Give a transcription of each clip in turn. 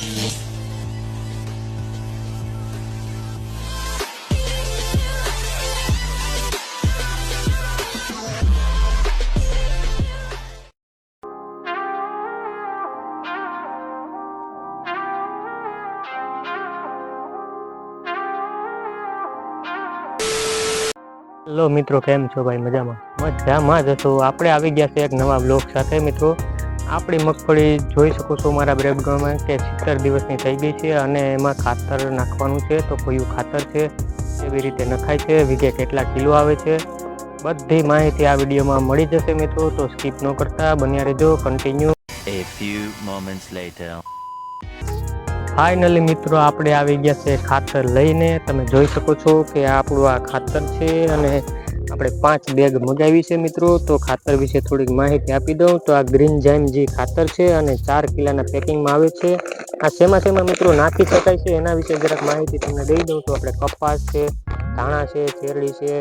Hello મિત્રો, કેમ છો ભાઈ? મજામાં? મજામાં જ છો આપણે આવી ગયા છે એક નવા બ્લોગ સાથે મિત્રો. આપણી મગફળી જોઈ શકો છો મારા બ્રેકગ્રાઉન્ડમાં કે સિત્તેર દિવસની થઈ ગઈ છે અને એમાં ખાતર નાખવાનું છે તો કયું ખાતર છે કેવી રીતે નખાય છે વીઘે કેટલા કિલો આવે છે બધી માહિતી આ વિડીયોમાં મળી જશે મિત્રો તો સ્કીપ ન કરતા બન્યા રહેજો continue A few moments later. Finally મિત્રો આપણે આવી ગયા છે ખાતર લઈને તમે જોઈ શકો છો કે આપણું આ ખાતર છે અને આપણે પાંચ બેગ મગાવી છે મિત્રો, તો ખાતર વિશે થોડીક માહિતી આપી દઉં. તો આ ગ્રીન જાઇમ જે ખાતર છે અને ચાર કિલાના પેકિંગમાં આવે છે. આ શેમાં શેમાં મિત્રો નાખી શકાય છે એના વિશે જરાક માહિતી તમને દઈ દઉં. તો આપણે કપાસ છે, ધાણા છે શેરડી છે,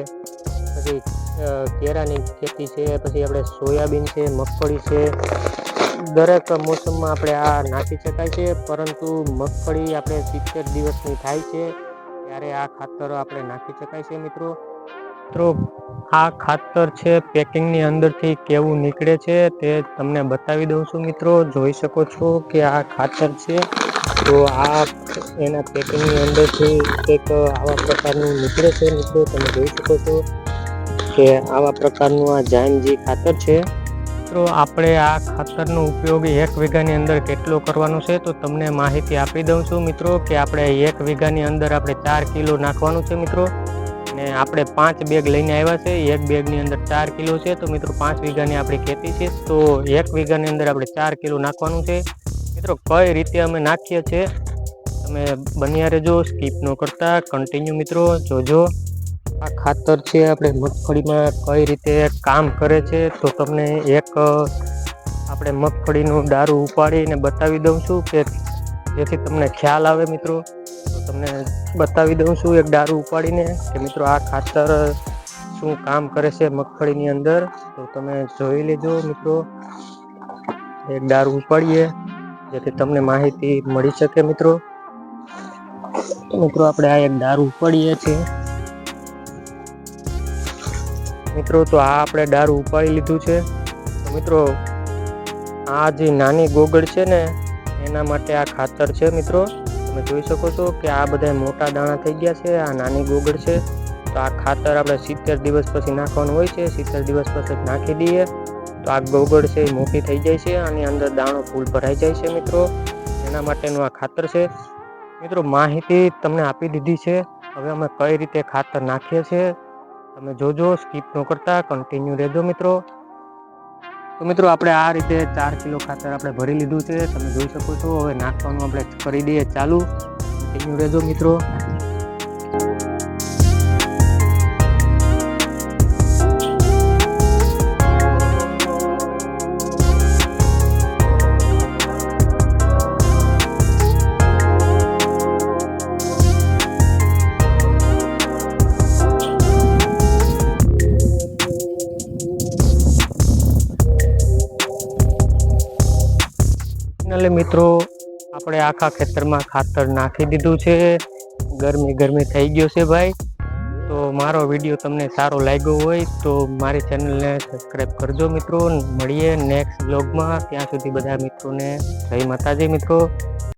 પછી કેરાની ખેતી છે, પછી આપણે સોયાબીન છે, મગફળી છે. દરેક મોસમમાં આપણે આ નાખી શકાય છે, પરંતુ મગફળી આપણે સિત્તેર દિવસની થાય છે, ત્યારે આ ખાતર આપણે નાખી શકાય છે મિત્રો. મિત્રો, આ ખાતર છે પેકિંગની અંદરથી કેવું નીકળે છે તે તમને બતાવી દઉં છું મિત્રો. જોઈ શકો છો કે આ ખાતર છે. તો આ એના પેકિંગની અંદરથી એક આવા પ્રકારનું નીકળે છે મિત્રો. તમે જોઈ શકો છો કે આવા પ્રકારનું આ જાનજી ખાતર છે. મિત્રો, આપણે આ ખાતરનો ઉપયોગ એક વીઘાની અંદર કેટલો કરવાનો છે તો તમને માહિતી આપી દઉં છું મિત્રો કે આપણે એક વીઘાની અંદર આપણે ચાર કિલો નાખવાનું છે મિત્રો. અને આપણે પાંચ બેગ લઈને આવ્યા છે. એક બેગની અંદર ચાર કિલો છે. તો મિત્રો, પાંચ વીઘાની આપણી ખેતી છે. તો એક વીઘાની અંદર આપણે ચાર કિલો નાખવાનું છે. મિત્રો, કઈ રીતે અમે નાખીએ છીએ? તમે બન્યા રહેજો, સ્કીપ ન કરતા. કન્ટિન્યુ મિત્રો, જોજો. આ ખાતર છે, આપણે મગફળીમાં કઈ રીતે કામ કરે છે. તો તમને એક, આપણે મગફળીનું દારૂ ઉપાડીને બતાવી દઉં છું કે જેથી તમને ખ્યાલ આવે મિત્રો. તમને બતાવી દઉં છું, એક દારૂ ઉપાડીને કે મિત્રો આ ખાતર શું કામ કરે છે મગફળીની અંદર, તો તમે જોઈ લેજો મિત્રો. એક દારૂ ઉપાડીએ, જેથી તમને માહિતી મળી શકે મિત્રો. મિત્રો, આપણે આ એક દારૂ ઉપાડીએ છીએ. મિત્રો, તો આ આપણે દારૂ ઉપાડી લીધું છે. મિત્રો, આ જે નાની ગોગળ છે ને, એના માટે આ ખાતર છે મિત્રો. તમે જોઈ શકો છો કે આ બધા મોટા દાણા થઈ ગયા છે, આ નાની ગોગળ છે. તો આ ખાતર આપણે સિત્તેર દિવસ પછી નાખવાનું હોય છે, સિત્તેર દિવસ પછી નાખી દઈએ. તો આ ગોગળ છે એ મોટી થઈ જાય છે, આની અંદર દાણો ફૂલ ભરાઈ જાય છે મિત્રો. એના માટેનું આ ખાતર છે. મિત્રો માહિતી તમને આપી દીધી છે. હવે અમે કઈ રીતે ખાતર નાખીએ છીએ, તમે જોજો, સ્કીપ ન કરતા કન્ટિન્યુ રહેજો મિત્રો. તો મિત્રો, આપણે આ રીતે ચાર કિલો ખાતર આપણે ભરી લીધું છે. તમે જોઈ શકો છો, હવે નાખવાનું આપણે કરી દઈએ ચાલુ. કન્ટિન્યુ રહેજો મિત્રો. એટલે મિત્રો, આપણે આખા ખેતરમાં ખાતર નાખી દીધું છે. ગરમી ગરમી થઈ ગયો છે ભાઈ. તો મારો વીડિયો તમને સારો લાગ્યો હોય તો મારી ચેનલને સબસ્ક્રાઈબ કરજો મિત્રો. મળીએ નેક્સ્ટ બ્લોગમાં ત્યાં સુધી બધા મિત્રોને જય માતાજી મિત્રો.